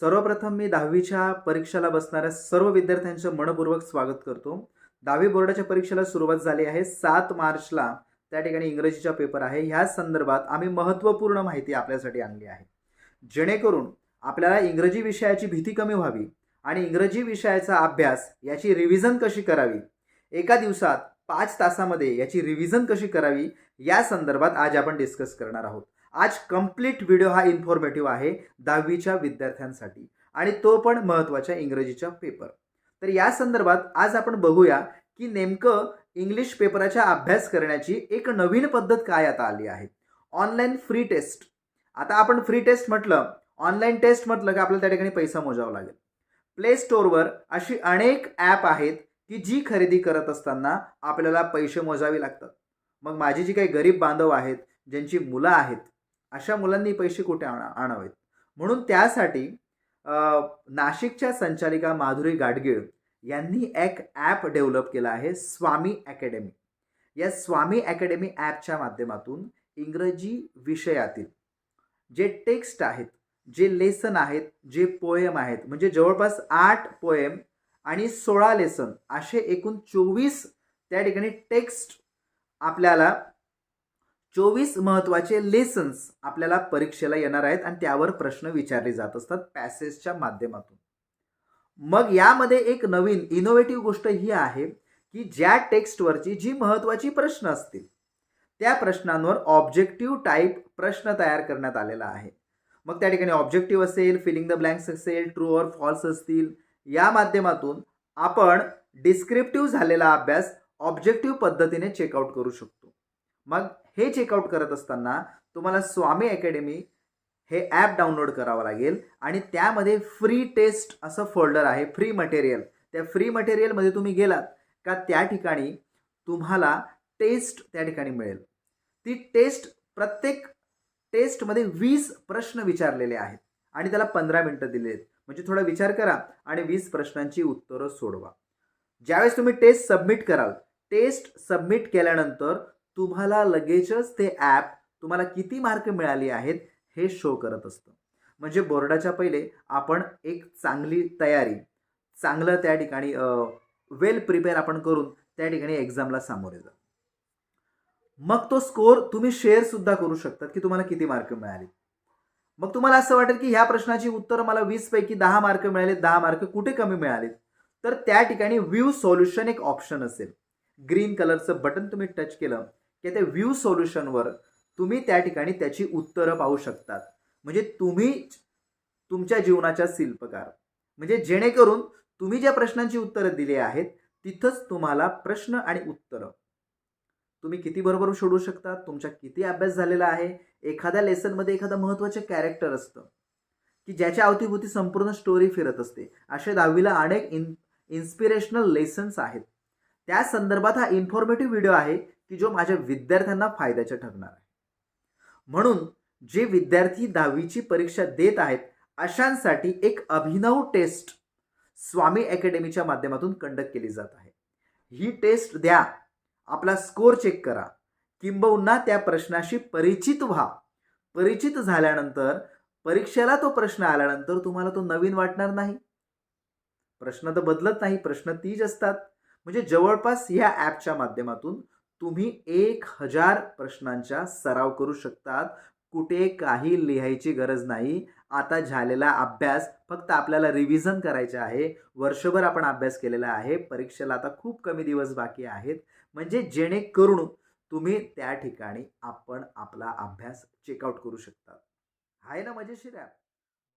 सर्वप्रथम मी दहावीच्या परीक्षेला बसणाऱ्या सर्व विद्यार्थ्यांचं मनपूर्वक स्वागत करतो. दहावी बोर्डाच्या परीक्षेला सुरुवात झाली आहे सात मार्चला. त्या ठिकाणी इंग्रजीचा पेपर आहे. ह्या संदर्भात आम्ही महत्त्वपूर्ण माहिती आपल्यासाठी आणली आहे. जेणेकरून आपल्याला इंग्रजी विषयाची भीती कमी व्हावी आणि इंग्रजी विषयाचा अभ्यास याची रिव्हिजन कशी करावी एका दिवसात पाच तासामध्ये याची रिव्हिजन कशी करावी या संदर्भात आज आपण डिस्कस करणार आहोत. आज कंप्लीट व्हिडिओ हा इन्फॉर्मेटिव्ह आहे दहावीच्या विद्यार्थ्यांसाठी. आणि तो पण महत्त्वाच्या इंग्रजीचा पेपर तर या संदर्भात आज आपण बघूया की नेमकं इंग्लिश पेपराचा अभ्यास करण्याची एक नवीन पद्धत काय आता आली आहे. ऑनलाईन फ्री टेस्ट आता आपण फ्री टेस्ट म्हटलं ऑनलाईन टेस्ट म्हटलं की आपल्याला त्या ठिकाणी पैसा मोजावा लागेल. प्ले स्टोअरवर अशी अनेक ॲप आहेत की जी खरेदी करत असताना आपल्याला पैसे मोजावे लागतात. मग माझी जी काही गरीब बांधव आहेत ज्यांची मुलं आहेत अशा मुलांनी पैसे कुठे आणा आणावेत? म्हणून त्यासाठी नाशिकच्या संचालिका माधुरी गाडगीळ यांनी एक ॲप डेव्हलप केला आहे स्वामी अकॅडमी. या स्वामी अकॅडमी ॲपच्या माध्यमातून इंग्रजी विषयातील जे टेक्स्ट आहेत जे लेसन आहेत जे पोएम आहेत म्हणजे जवळपास आठ पोएम आणि सोळा लेसन असे एकूण चोवीस त्या ठिकाणी टेक्स्ट आपल्याला चोवीस महत्त्वाचे लेसन्स आपल्याला परीक्षेला येणार आहेत आणि त्यावर प्रश्न विचारले जात असतात पॅसेजच्या माध्यमातून. मग यामध्ये एक नवीन इनोव्हेटिव्ह गोष्ट ही आहे की ज्या टेक्स्टवरची जी महत्त्वाची प्रश्न असतील त्या प्रश्नांवर ऑब्जेक्टिव्ह टाईप प्रश्न तयार करण्यात आलेला आहे. मग त्या ठिकाणी ऑब्जेक्टिव्ह असेल फिलिंग द ब्लँक्स असेल ट्रू ऑर फॉल्स असतील या माध्यमातून आपण डिस्क्रिप्टिव्ह झालेला अभ्यास ऑब्जेक्टिव्ह पद्धतीने चेकआउट करू शकतो. मग हे चेकआउट करत असताना तुम्हाला स्वामी अकॅडमी हे ॲप डाउनलोड करावं लागेल आणि त्यामध्ये फ्री टेस्ट असं फोल्डर आहे फ्री मटेरियल त्या फ्री मटेरियलमध्ये तुम्ही गेलात का त्या ठिकाणी तुम्हाला टेस्ट त्या ठिकाणी मिळेल. ती टेस्ट प्रत्येक टेस्टमध्ये वीस प्रश्न विचारलेले आहेत आणि त्याला पंधरा मिनटं दिले आहेत. म्हणजे थोडा विचार करा आणि वीस प्रश्नांची उत्तरं सोडवा. ज्यावेळेस तुम्ही टेस्ट सबमिट कराल टेस्ट सबमिट केल्यानंतर तुम्हाला लगेचच ते ॲप तुम्हाला किती मार्क मिळाली आहेत हे शो करत असतं. म्हणजे बोर्डाच्या पहिले आपण एक चांगली तयारी चांगलं त्या ठिकाणी वेल प्रिपेअर आपण करून त्या ठिकाणी एक्झामला सामोरे जा. मग तो स्कोअर तुम्ही शेअरसुद्धा करू शकतात की तुम्हाला किती मार्क मिळाले. मग तुम्हाला असं वाटेल की ह्या प्रश्नाची उत्तर मला वीस पैकी दहा मार्क मिळाले दहा मार्क कुठे कमी मिळाले तर त्या ठिकाणी व्ह्यू सोल्युशन एक ऑप्शन असेल. ग्रीन कलरचं बटन तुम्ही टच केलं की त्या व्ह्यू सोल्युशनवर तुम्ही त्या ठिकाणी त्याची उत्तरं पाहू शकतात. म्हणजे तुम्ही तुमच्या जीवनाच्या शिल्पकार. म्हणजे जेणेकरून तुम्ही ज्या प्रश्नांची उत्तरं दिली आहेत तिथंच तुम्हाला प्रश्न आणि उत्तरं. तुम्ही किती बरोबर शोधू शकता? तुमचा किती अभ्यास झालेला आहे? एखाद्या लेसनमध्ये एखादं महत्त्वाचं कॅरेक्टर असतं. की ज्याच्या अवतीभोवती संपूर्ण स्टोरी फिरत असते. असे दहावीला अनेक इन इन्स्पिरेशनल लेसन्स आहेत. त्या संदर्भात हा इन्फॉर्मेटिव्ह व्हिडिओ आहे. की जो माझ्या विद्यार्थ्यांना फायद्याचा ठरणार आहे. म्हणून जे विद्यार्थी दहावीची परीक्षा देत आहेत अशांसाठी एक अभिनव टेस्ट स्वामी अकॅडमीच्या माध्यमातून कंडक्ट केली जात आहे. ही टेस्ट द्या आपला स्कोअर चेक करा किंबहुना त्या प्रश्नाशी परिचित व्हा. परिचित झाल्यानंतर परीक्षेला तो प्रश्न आल्यानंतर तुम्हाला तो नवीन वाटणार नाही. प्रश्न तर बदलत नाही प्रश्न तीच असतात. म्हणजे जवळपास ह्या ॲपच्या माध्यमातून तुम्ही एक हजार प्रश्नांचा सराव करू शकतात. कुठे काही लिहायची गरज नाही. आता झालेला अभ्यास फक्त आपल्याला रिव्हिजन करायचे आहे. वर्षभर आपण अभ्यास केलेला आहे. परीक्षेला आता खूप कमी दिवस बाकी आहेत. म्हणजे जेणेकरून तुम्ही त्या ठिकाणी आपण आपला अभ्यास चेकआउट करू शकता. आहे ना मजेशीर ॲप